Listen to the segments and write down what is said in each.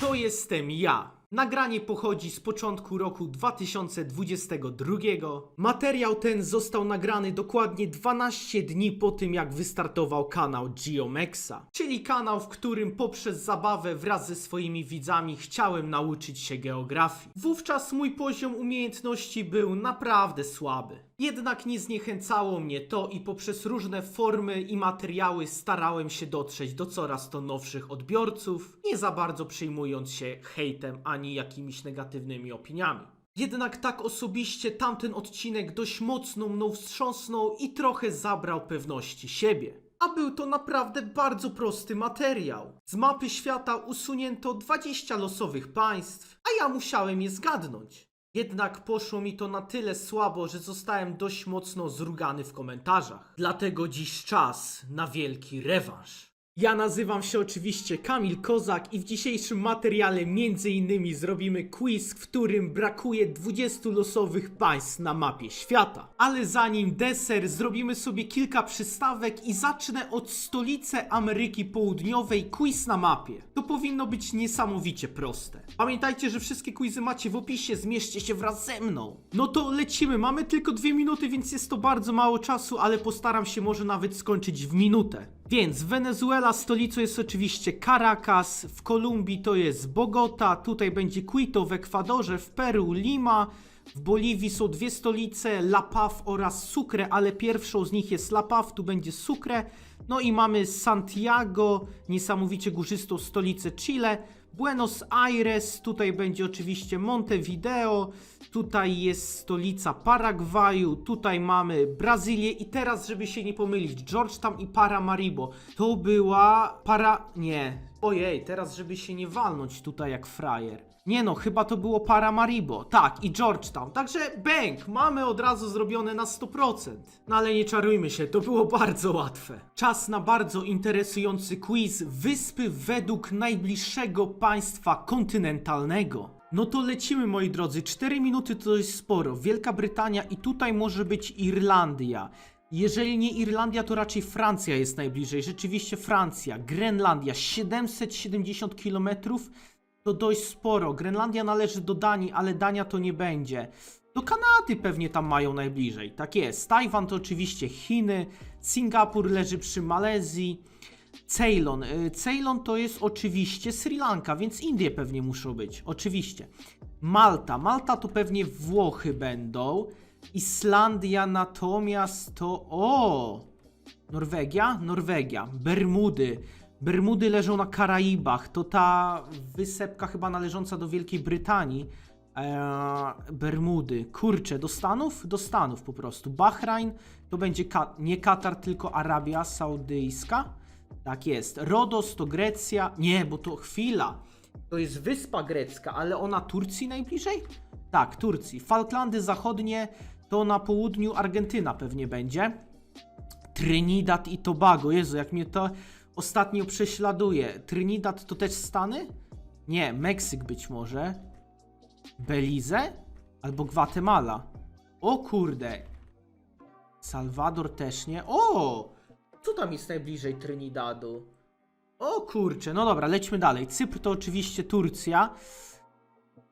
To jestem ja. Nagranie pochodzi z początku roku 2022. Materiał ten został nagrany dokładnie 12 dni po tym, jak wystartował kanał Geomexa, czyli kanał, w którym poprzez zabawę wraz ze swoimi widzami chciałem nauczyć się geografii. Wówczas mój poziom umiejętności był naprawdę słaby. Jednak nie zniechęcało mnie to i poprzez różne formy i materiały starałem się dotrzeć do coraz to nowszych odbiorców, nie za bardzo przejmując się hejtem ani jakimiś negatywnymi opiniami. Jednak tak osobiście tamten odcinek dość mocno mną wstrząsnął i trochę zabrał pewności siebie. A był to naprawdę bardzo prosty materiał. Z mapy świata usunięto 20 losowych państw, a ja musiałem je zgadnąć. Jednak poszło mi to na tyle słabo, że zostałem dość mocno zrugany w komentarzach. Dlatego dziś czas na wielki rewanż. Ja nazywam się oczywiście Kamil Kozak i w dzisiejszym materiale między innymi zrobimy quiz, w którym brakuje 20 losowych państw na mapie świata. Ale zanim deser, zrobimy sobie kilka przystawek i zacznę od stolicy Ameryki Południowej quiz na mapie. To powinno być niesamowicie proste. Pamiętajcie, że wszystkie quizy macie w opisie, zmierzcie się wraz ze mną. No to lecimy, mamy tylko dwie minuty, więc jest to bardzo mało czasu, ale postaram się może nawet skończyć w minutę. Więc Wenezuela stolicą jest oczywiście Caracas, w Kolumbii to jest Bogota, tutaj będzie Quito w Ekwadorze, w Peru Lima, w Boliwii są dwie stolice, La Paz oraz Sucre, ale pierwszą z nich jest La Paz, tu będzie Sucre. No i mamy Santiago, niesamowicie górzystą stolicę Chile, Buenos Aires, tutaj będzie oczywiście Montevideo, tutaj jest stolica Paragwaju, tutaj mamy Brazylię i teraz, żeby się nie pomylić, Georgetown i Paramaribo. To była para... nie. Ojej, teraz żeby się nie walnąć tutaj jak frajer. Nie no, chyba to było Paramaribo. Tak, i Georgetown. Także bang, mamy od razu zrobione na 100%. No ale nie czarujmy się, to było bardzo łatwe. Czas na bardzo interesujący quiz. Wyspy według najbliższego państwa kontynentalnego. No to lecimy moi drodzy, 4 minuty to jest sporo. Wielka Brytania i tutaj może być Irlandia. Jeżeli nie Irlandia, to raczej Francja jest najbliżej. Rzeczywiście Francja, Grenlandia 770 km to dość sporo. Grenlandia należy do Danii, ale Dania to nie będzie. Do Kanady pewnie tam mają najbliżej. Tak jest. Tajwan to oczywiście Chiny, Singapur leży przy Malezji. Ceylon. Y, Ceylon to jest oczywiście Sri Lanka, więc Indie pewnie muszą być. Oczywiście. Malta. Malta to pewnie Włochy będą. Islandia natomiast to. O! Norwegia? Norwegia. Bermudy. Bermudy leżą na Karaibach. To ta wysepka chyba należąca do Wielkiej Brytanii. Eee, Bermudy. Kurczę, do Stanów? Do Stanów po prostu. Bahrain to będzie Ka- nie Katar, tylko Arabia Saudyjska. Tak jest. Rodos to Grecja. Nie, bo to chwila. To jest wyspa grecka, ale ona Turcji najbliżej? Tak, Turcji. Falklandy Zachodnie to na południu Argentyna pewnie będzie. Trinidad i Tobago. Jezu, jak mnie to ostatnio prześladuje. Trinidad to też Stany? Nie, Meksyk być może. Belize? Albo Gwatemala. O kurde. Salwador też nie. O! Co tam jest najbliżej Trinidadu? O kurczę, no dobra, lećmy dalej. Cypr to oczywiście Turcja.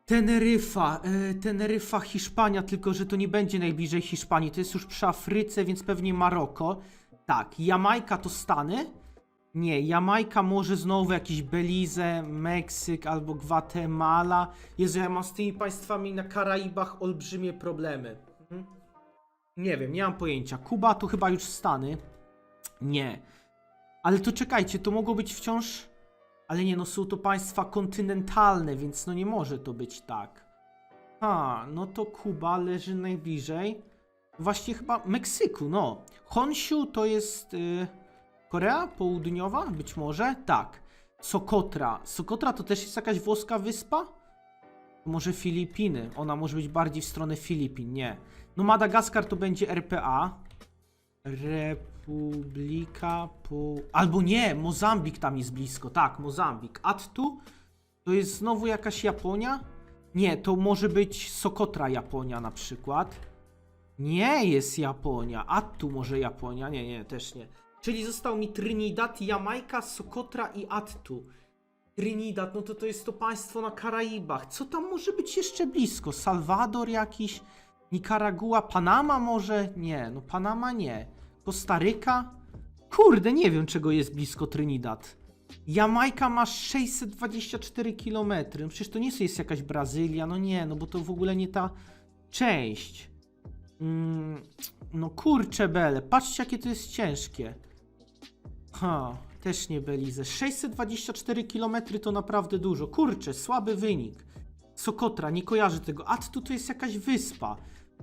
Teneryfa, e, Teneryfa, Hiszpania, tylko że to nie będzie najbliżej Hiszpanii, to jest już przy Afryce, więc pewnie Maroko. Tak, Jamajka to Stany? Nie, Jamajka może znowu jakiś Belize, Meksyk albo Gwatemala. Jezu, ja mam z tymi państwami na Karaibach olbrzymie problemy. Mhm. Nie wiem, nie mam pojęcia. Kuba to chyba już Stany. Nie. Ale to czekajcie, to mogło być wciąż. Ale nie, no są to państwa kontynentalne, więc no nie może to być tak. A, no to Kuba leży najbliżej. Właśnie chyba Meksyku, no. Honshu to jest y, Korea Południowa? Być może? Tak. Sokotra. Sokotra to też jest jakaś włoska wyspa? Może Filipiny. Ona może być bardziej w stronę Filipin, nie. No Madagaskar to będzie RPA. Republika po... Albo nie, Mozambik tam jest blisko. Tak, Mozambik. Attu to jest znowu jakaś Japonia? Nie, to może być Sokotra Japonia na przykład. Nie jest Japonia. Attu może Japonia? Nie, nie, też nie. Czyli został mi Trinidad, Jamajka, Sokotra i Attu. Trinidad, no to to jest to państwo na Karaibach. Co tam może być jeszcze blisko? Salwador jakiś? Nikaragua? Panama może? Nie, no Panama nie. Kostaryka? Kurde, nie wiem czego jest blisko Trinidad. Jamajka ma 624 km. No przecież to nie jest jakaś Brazylia, no nie, no bo to w ogóle nie ta część. Mm, no kurcze bele, patrzcie jakie to jest ciężkie. Ha, też nie Belize. 624 km to naprawdę dużo. Kurczę, słaby wynik. Sokotra, nie kojarzę tego. A tu to jest jakaś wyspa.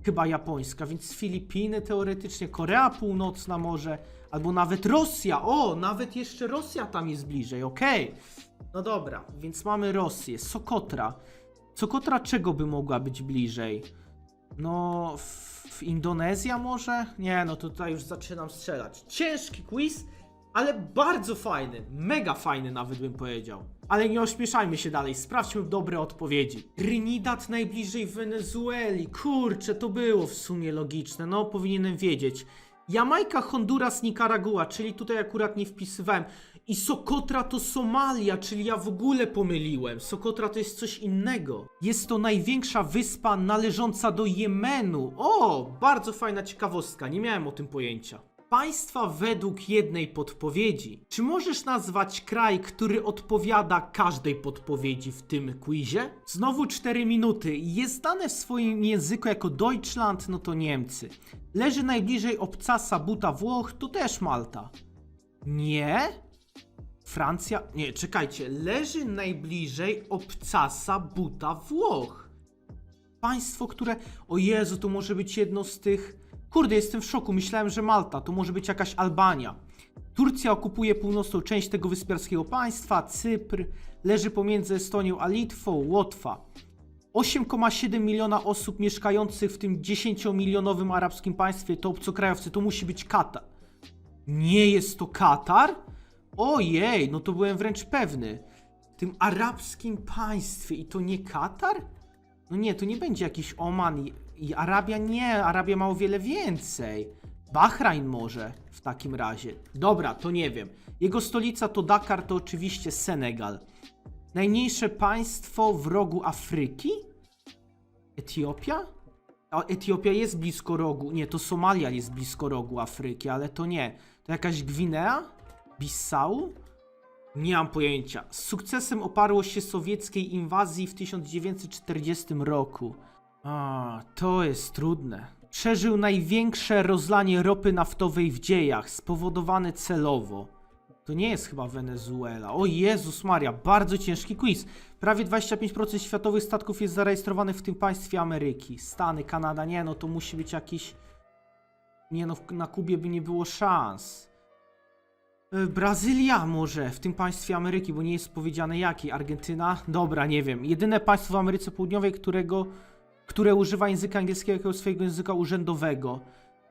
Chyba japońska, więc Filipiny teoretycznie, Korea Północna może, albo nawet Rosja. O, nawet jeszcze Rosja tam jest bliżej, okej. No dobra, więc mamy Rosję, Sokotra. Sokotra czego by mogła być bliżej? No, w, w Indonezja może? Nie, no tutaj już zaczynam strzelać. Ciężki quiz, ale bardzo fajny. Mega fajny nawet bym powiedział. Ale nie ośmieszajmy się dalej, sprawdźmy dobre odpowiedzi. Trinidad najbliżej Wenezueli. Kurczę, to było w sumie logiczne. No, powinienem wiedzieć. Jamajka, Honduras, Nikaragua, czyli tutaj akurat nie wpisywałem. I Sokotra to Somalia, czyli ja w ogóle pomyliłem. Sokotra to jest coś innego. Jest to największa wyspa należąca do Jemenu. O, bardzo fajna ciekawostka, nie miałem o tym pojęcia. Państwa według jednej podpowiedzi. Czy możesz nazwać kraj, który odpowiada każdej podpowiedzi w tym quizie? Znowu 4 minuty. Jest znane w swoim języku jako Deutschland, no to Niemcy. Leży najbliżej obcasa buta Włoch, to też Malta. Nie? Francja? Nie, czekajcie. Leży najbliżej obcasa buta Włoch. Państwo, które. O Jezu, to może być jedno z tych. Kurde, jestem w szoku. Myślałem, że Malta. To może być jakaś Albania. Turcja okupuje północną część tego wyspiarskiego państwa. Cypr leży pomiędzy Estonią a Litwą. Łotwa. 8,7 miliona osób mieszkających w tym 10-milionowym arabskim państwie to obcokrajowcy. To musi być Katar. Nie jest to Katar? Ojej, no to byłem wręcz pewny. W tym arabskim państwie i to nie Katar? No nie, to nie będzie jakiś Oman i, i Arabia nie, Arabia ma o wiele więcej. Bahrajn może w takim razie. Dobra, to nie wiem. Jego stolica to Dakar, to oczywiście Senegal. Najmniejsze państwo w rogu Afryki? Etiopia? Etiopia jest blisko rogu. Nie, to Somalia jest blisko rogu Afryki, ale to nie. To jakaś Gwinea? Bissau? Nie mam pojęcia. Z sukcesem oparło się sowieckiej inwazji w 1940 roku. A, to jest trudne. Przeżył największe rozlanie ropy naftowej w dziejach, spowodowane celowo. To nie jest chyba Wenezuela. O Jezus Maria, bardzo ciężki quiz. Prawie 25% światowych statków jest zarejestrowanych w tym państwie Ameryki. Stany, Kanada, nie no, to musi być jakiś... Nie no, na Kubie by nie było szans. E, Brazylia może w tym państwie Ameryki, bo nie jest powiedziane jaki. Argentyna? Dobra, nie wiem. Jedyne państwo w Ameryce Południowej, którego, które używa języka angielskiego jako swojego języka urzędowego.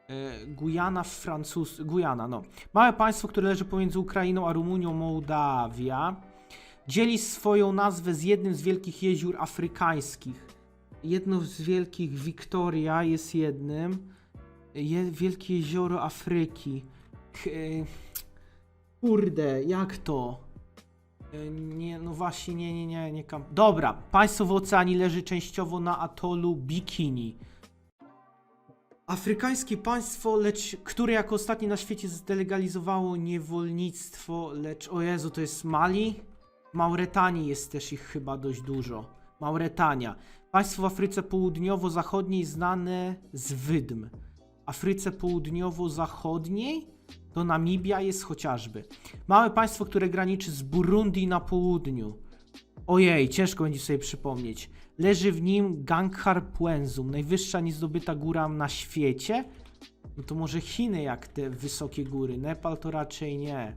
E, Gujana, Francuz... Gujana, no. Małe państwo, które leży pomiędzy Ukrainą a Rumunią, Mołdawia. Dzieli swoją nazwę z jednym z wielkich jezior afrykańskich. Jedno z wielkich, Wiktoria jest jednym. Je, wielkie jezioro Afryki. K- e, Kurde, jak to? E, Nie, no właśnie, nie, nie, nie, nie kam. Dobra, państwo w oceanii leży częściowo na atolu Bikini. Afrykańskie państwo, lecz które jako ostatnie na świecie zdelegalizowało niewolnictwo, lecz o Jezu, to jest Mali? Mauretanii jest też ich chyba dość dużo. Mauretania. Państwo w Afryce Południowo-Zachodniej znane z wydm. Afryce Południowo-Zachodniej to Namibia jest chociażby. Małe państwo, które graniczy z Burundi na południu. Ojej, ciężko będzie sobie przypomnieć. Leży w nim Ganghar Puenzum, najwyższa niezdobyta góra na świecie. No to może Chiny jak te wysokie góry. Nepal to raczej nie.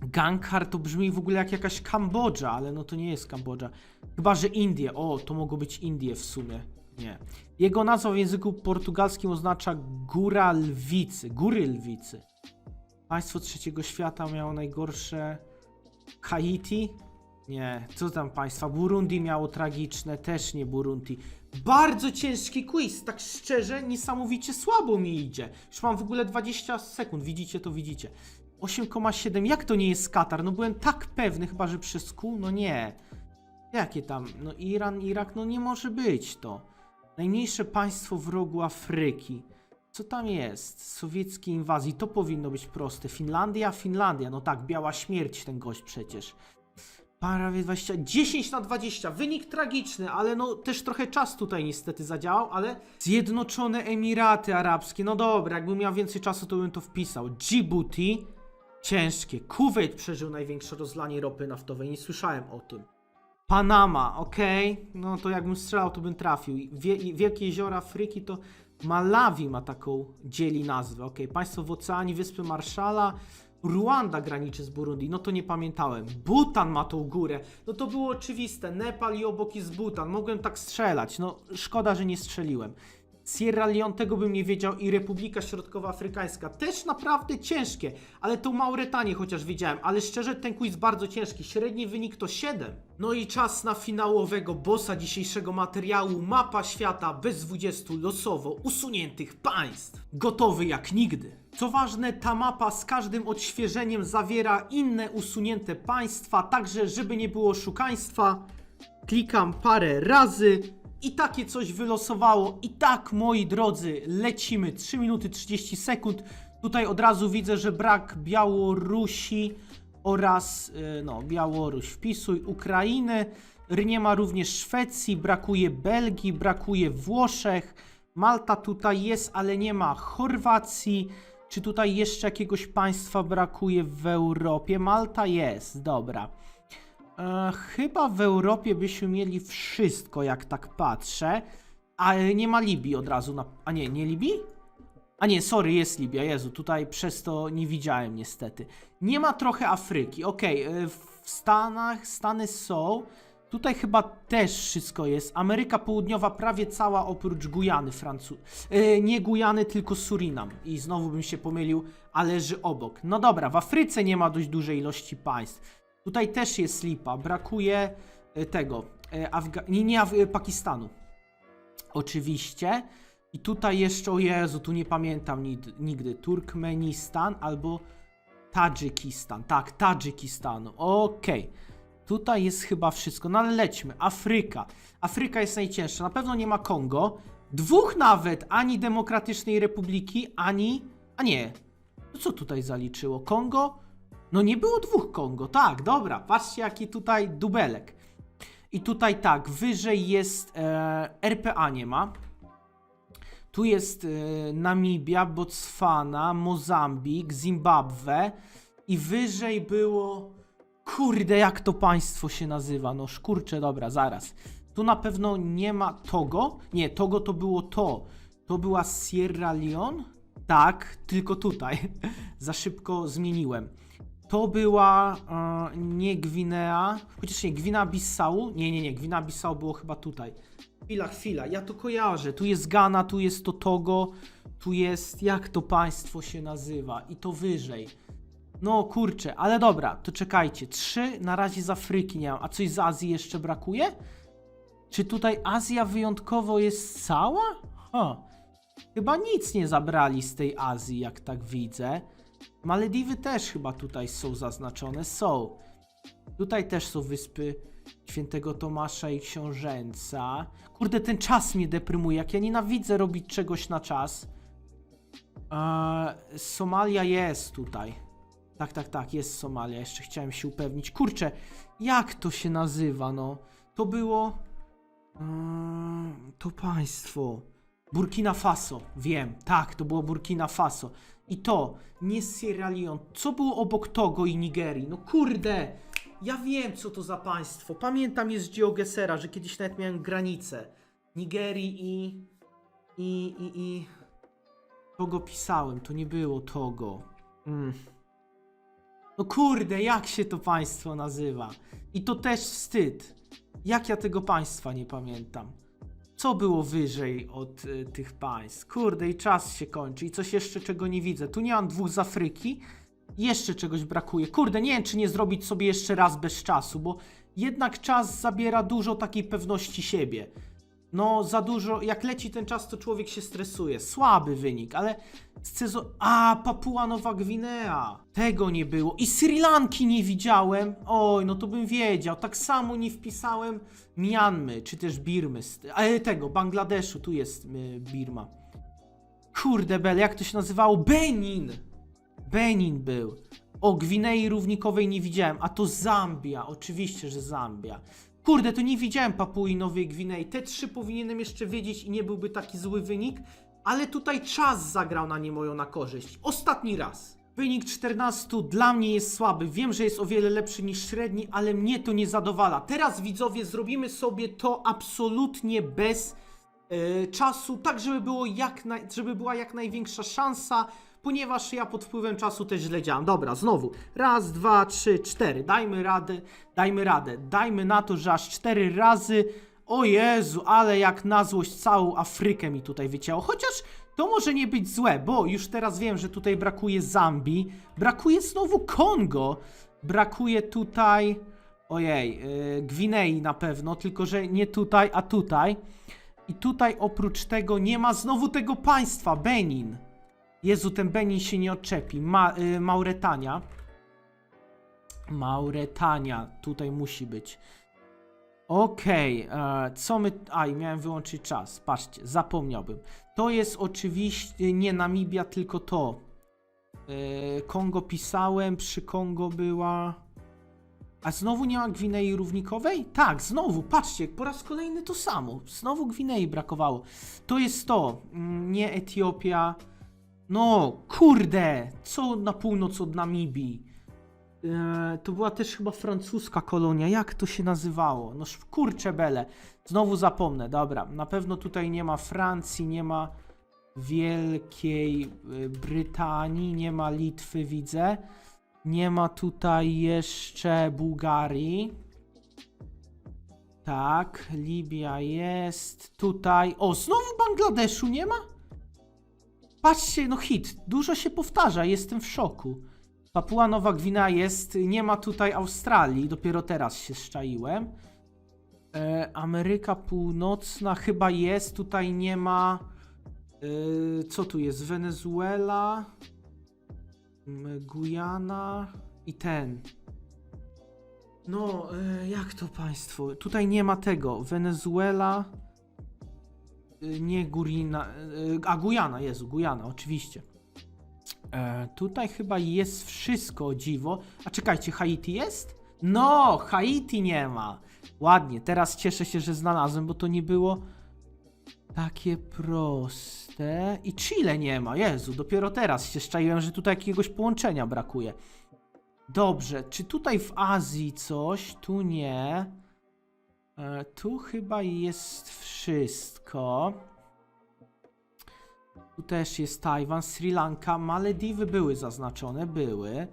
Ganghar to brzmi w ogóle jak jakaś Kambodża, ale no to nie jest Kambodża. Chyba, że Indie. O, to mogło być Indie w sumie. Nie. Jego nazwa w języku portugalskim oznacza góra lwicy, góry lwicy. Państwo trzeciego świata miało najgorsze. Haiti? Nie. Co tam państwa? Burundi miało tragiczne, też nie Burundi. Bardzo ciężki quiz, tak szczerze, niesamowicie słabo mi idzie. Już mam w ogóle 20 sekund, widzicie to, widzicie. 8,7. Jak to nie jest Katar? No byłem tak pewny, chyba że przez Q. No nie. Jakie tam? No Iran, Irak, no nie może być to. Najmniejsze państwo w rogu Afryki. Co tam jest? Sowieckiej inwazji. To powinno być proste. Finlandia? Finlandia. No tak, biała śmierć ten gość przecież. Prawie 20. 10 na 20. Wynik tragiczny, ale no też trochę czas tutaj niestety zadziałał, ale Zjednoczone Emiraty Arabskie. No dobra, jakbym miał więcej czasu, to bym to wpisał. Djibouti. Ciężkie. Kuwait przeżył największe rozlanie ropy naftowej. Nie słyszałem o tym. Panama, okej. No to jakbym strzelał, to bym trafił. Wie, Wielkie Jeziora Afryki to Malawi ma taką dzieli nazwę. Okej, państwo w oceanie, Wyspy Marszala. Ruanda graniczy z Burundi, no to nie pamiętałem. Butan ma tą górę, no to było oczywiste. Nepal i obok jest Butan, mogłem tak strzelać, no szkoda, że nie strzeliłem. Sierra Leone tego bym nie wiedział i Republika Środkowoafrykańska też naprawdę ciężkie, ale tą Mauretanię chociaż wiedziałem, ale szczerze ten quiz bardzo ciężki, średni wynik to 7. No i czas na finałowego bossa dzisiejszego materiału, mapa świata bez 20 losowo usuniętych państw. Gotowy jak nigdy. Co ważne, ta mapa z każdym odświeżeniem zawiera inne usunięte państwa, także żeby nie było szukaństwa, klikam parę razy i takie coś wylosowało. I tak, moi drodzy, lecimy. 3 minuty 30 sekund. Tutaj od razu widzę, że brak Białorusi oraz, y, no, Białoruś, wpisuj, Ukrainy. Nie ma również Szwecji, brakuje Belgii, brakuje Włoszech. Malta tutaj jest, ale nie ma Chorwacji. Czy tutaj jeszcze jakiegoś państwa brakuje w Europie? Malta jest, dobra. E, chyba w Europie byśmy mieli wszystko, jak tak patrzę. Ale nie ma Libii od razu na. A nie, nie Libii? A nie, sorry, jest Libia. Jezu, tutaj przez to nie widziałem niestety. Nie ma trochę Afryki. Okej, e, w Stanach Stany są. Tutaj chyba też wszystko jest. Ameryka Południowa prawie cała oprócz Gujany Francu... E, nie Gujany, tylko Surinam. I znowu bym się pomylił, a leży obok. No dobra, w Afryce nie ma dość dużej ilości państw. Tutaj też jest lipa. Brakuje e, tego. E, Afga... Nie, nie Af... e, Pakistanu. Oczywiście. I tutaj jeszcze, o Jezu, tu nie pamiętam nigdy. Turkmenistan albo Tadżykistan. Tak, Tadżykistanu. Okej. Tutaj jest chyba wszystko. No ale lećmy. Afryka. Afryka jest najcięższa. Na pewno nie ma Kongo. Dwóch nawet. Ani Demokratycznej Republiki, ani... A nie. No co tutaj zaliczyło? Kongo? No nie było dwóch Kongo. Tak, dobra. Patrzcie jaki tutaj dubelek. I tutaj tak, wyżej jest e, RPA nie ma. Tu jest e, Namibia, Botswana, Mozambik, Zimbabwe i wyżej było. Kurde, jak to państwo się nazywa? No szkurcze, dobra, zaraz. Tu na pewno nie ma Togo. Nie, Togo to było to. To była Sierra Leone? Tak, tylko tutaj. Za szybko zmieniłem. To była e, nie Gwinea, chociaż nie, Gwina-Bissau. Nie, nie, nie, Gwina-Bissau było chyba tutaj. Chwila, chwila, ja to kojarzę. Tu jest Ghana, tu jest to Togo, tu jest, jak to państwo się nazywa i to wyżej. No kurczę, ale dobra, to czekajcie. Trzy na razie z Afryki nie mam, a coś z Azji jeszcze brakuje? Czy tutaj Azja wyjątkowo jest cała? Ha. Chyba nic nie zabrali z tej Azji, jak tak widzę. Malediwy też chyba tutaj są zaznaczone. Są. Tutaj też są wyspy Świętego Tomasza i Książęca. Kurde, ten czas mnie deprymuje. Jak ja nienawidzę robić czegoś na czas. Eee, Somalia jest tutaj. Tak, tak, tak, jest Somalia. Jeszcze chciałem się upewnić. Kurczę, jak to się nazywa, no? To było. Eee, to państwo. Burkina Faso, wiem, tak, to było Burkina Faso. I to, nie Sierra Leone. Co było obok Togo i Nigerii? No kurde, ja wiem, co to za państwo. Pamiętam jest z Geogesera, że kiedyś nawet miałem granicę Nigerii i. i. i. i. Togo pisałem, to nie było Togo. Mm. No kurde, jak się to państwo nazywa? I to też wstyd. Jak ja tego państwa nie pamiętam? Co było wyżej od y, tych państw? Kurde, i czas się kończy. I coś jeszcze, czego nie widzę. Tu nie mam dwóch z Afryki. Jeszcze czegoś brakuje. Kurde, nie wiem, czy nie zrobić sobie jeszcze raz bez czasu, bo jednak czas zabiera dużo takiej pewności siebie. No, za dużo, jak leci ten czas, to człowiek się stresuje. Słaby wynik, ale. A, Papua Nowa Gwinea. Tego nie było. I Sri Lanki nie widziałem. Oj, no to bym wiedział. Tak samo nie wpisałem Mianmy, czy też Birmy. Ale tego, Bangladeszu, tu jest y, Birma. Kurde bele, jak to się nazywało? Benin! Benin był. O, Gwinei Równikowej nie widziałem, a to Zambia. Oczywiście, że Zambia. Kurde, to nie widziałem Papui Nowej Gwinei. Te trzy powinienem jeszcze wiedzieć i nie byłby taki zły wynik, ale tutaj czas zagrał na nie moją na korzyść. Ostatni raz. Wynik 14 dla mnie jest słaby. Wiem, że jest o wiele lepszy niż średni, ale mnie to nie zadowala. Teraz widzowie zrobimy sobie to absolutnie bez e, czasu, tak żeby, było jak żeby była jak największa szansa, ponieważ ja pod wpływem czasu też źle działam. Dobra, znowu. Raz, dwa, trzy, cztery. Dajmy radę, dajmy radę. Dajmy na to, że aż cztery razy. O Jezu, ale jak na złość całą Afrykę mi tutaj wycięło. Chociaż to może nie być złe, bo już teraz wiem, że tutaj brakuje Zambii, brakuje znowu Kongo, brakuje tutaj, ojej, yy, Gwinei na pewno, tylko że nie tutaj, a tutaj. I tutaj oprócz tego nie ma znowu tego państwa, Benin. Jezu, ten Benin się nie odczepi. Ma, y, Mauretania. Mauretania, tutaj musi być. Okej, e, co my. A, i miałem wyłączyć czas. Patrzcie, zapomniałbym. To jest oczywiście nie Namibia, tylko to. E, Kongo pisałem, przy Kongo była. A znowu nie ma Gwinei Równikowej? Tak, znowu, patrzcie, po raz kolejny to samo. Znowu Gwinei brakowało. To jest to, mm, nie Etiopia. No, kurde, co na północ od Namibii? Eee, to była też chyba francuska kolonia. Jak to się nazywało? No kurcze bele. Znowu zapomnę. Dobra, na pewno tutaj nie ma Francji, nie ma Wielkiej y, Brytanii, nie ma Litwy, widzę. Nie ma tutaj jeszcze Bułgarii. Tak, Libia jest. Tutaj. O, znowu Bangladeszu nie ma? Patrzcie, no hit. Dużo się powtarza, jestem w szoku. Papua Nowa Gwina jest, nie ma tutaj Australii, dopiero teraz się szczaiłem. E, Ameryka Północna chyba jest, tutaj nie ma. E, co tu jest? Wenezuela, m, Gujana i ten. No, e, jak to państwo? Tutaj nie ma tego. Wenezuela. Nie Gurina. e, A Gujana, Jezu, Gujana, oczywiście. E, tutaj chyba jest wszystko dziwo. A czekajcie, Haiti jest? No, Haiti nie ma. Ładnie, teraz cieszę się, że znalazłem, bo to nie było takie proste. I Chile nie ma. Jezu, dopiero teraz się szczaiłem, że tutaj jakiegoś połączenia brakuje. Dobrze, czy tutaj w Azji coś? Tu nie. E, tu chyba jest wszystko. Tu też jest Tajwan, Sri Lanka, Malediwy były zaznaczone, były.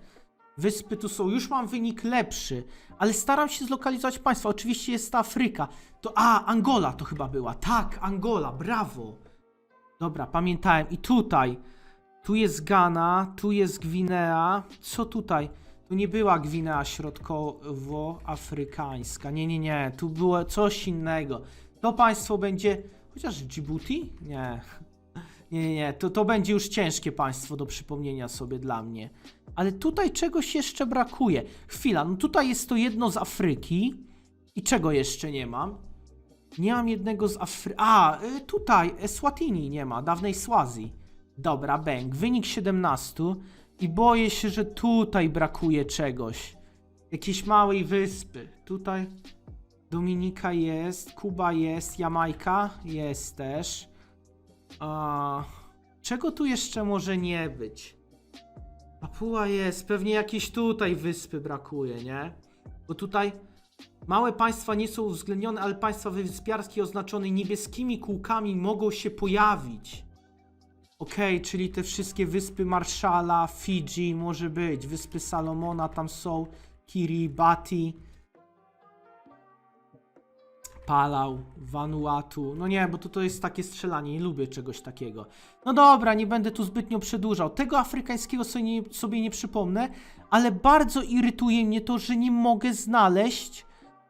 Wyspy tu są, już mam wynik lepszy, ale staram się zlokalizować państwa. Oczywiście jest ta Afryka. To, a, Angola to chyba była. Tak, Angola, brawo. Dobra, pamiętałem. I tutaj, tu jest Ghana, tu jest Gwinea. Co tutaj? Tu nie była Gwinea Środkowoafrykańska. Nie, nie, nie, tu było coś innego. To państwo będzie, chociaż Djibouti? Nie, nie, nie, nie, to, to będzie już ciężkie państwo do przypomnienia sobie dla mnie. Ale tutaj czegoś jeszcze brakuje. Chwila, no tutaj jest to jedno z Afryki. I czego jeszcze nie mam? Nie mam jednego z Afryki. A, y, tutaj Eswatini nie ma, dawnej Swazi. Dobra, bęk. Wynik 17. I boję się, że tutaj brakuje czegoś. Jakiejś małej wyspy. Tutaj Dominika jest, Kuba jest, Jamajka jest też. A, czego tu jeszcze może nie być? Papua jest, pewnie jakieś tutaj wyspy brakuje, nie? Bo tutaj małe państwa nie są uwzględnione, ale państwa wyspiarskie oznaczone niebieskimi kółkami mogą się pojawić. Okej, czyli te wszystkie wyspy Marszala, Fidżi, może być, wyspy Salomona tam są, Kiribati. Palau, Vanuatu. No nie, bo to, to jest takie strzelanie, nie lubię czegoś takiego. No dobra, nie będę tu zbytnio przedłużał. Tego afrykańskiego sobie nie, sobie nie przypomnę, ale bardzo irytuje mnie to, że nie mogę znaleźć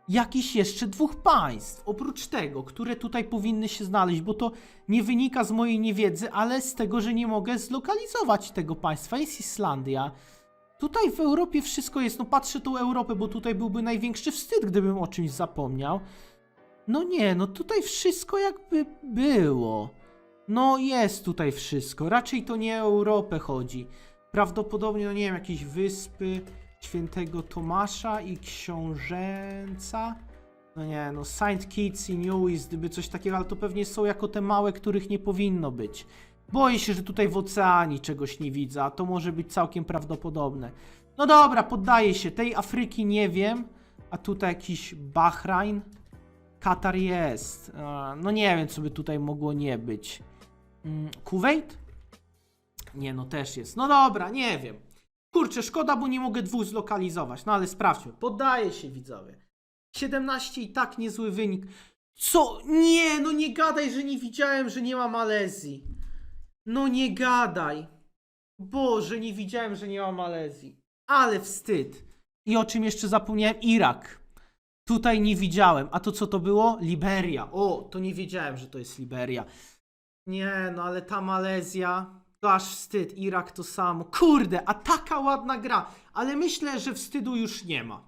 jakichś jeszcze dwóch państw. Oprócz tego, które tutaj powinny się znaleźć, bo to nie wynika z mojej niewiedzy, ale z tego, że nie mogę zlokalizować tego państwa. Jest Islandia. Tutaj w Europie wszystko jest. No patrzę tą Europę, bo tutaj byłby największy wstyd, gdybym o czymś zapomniał. No nie, no tutaj wszystko jakby było. No jest tutaj wszystko. Raczej to nie o Europę chodzi. Prawdopodobnie, no nie wiem, jakieś wyspy świętego Tomasza i książęca. No nie, no Saint Kitts i Nevis, gdyby coś takiego, ale to pewnie są jako te małe, których nie powinno być. Boję się, że tutaj w oceanii czegoś nie widzę, a to może być całkiem prawdopodobne. No dobra, poddaję się. Tej Afryki nie wiem, a tutaj jakiś Bahrain. Katar jest. No nie wiem, co by tutaj mogło nie być. Mm, Kuwait? Nie, no też jest. No dobra, nie wiem. Kurczę, szkoda, bo nie mogę dwóch zlokalizować. No ale sprawdźmy. Poddaję się, widzowie. 17 i tak niezły wynik. Co? Nie, no nie gadaj, że nie widziałem, że nie ma Malezji. No nie gadaj. Boże, nie widziałem, że nie ma Malezji. Ale wstyd. I o czym jeszcze zapomniałem? Irak. Tutaj nie widziałem. A to co to było? Liberia. O, to nie wiedziałem, że to jest Liberia. Nie, no ale ta Malezja. To aż wstyd. Irak to samo. Kurde, a taka ładna gra. Ale myślę, że wstydu już nie ma.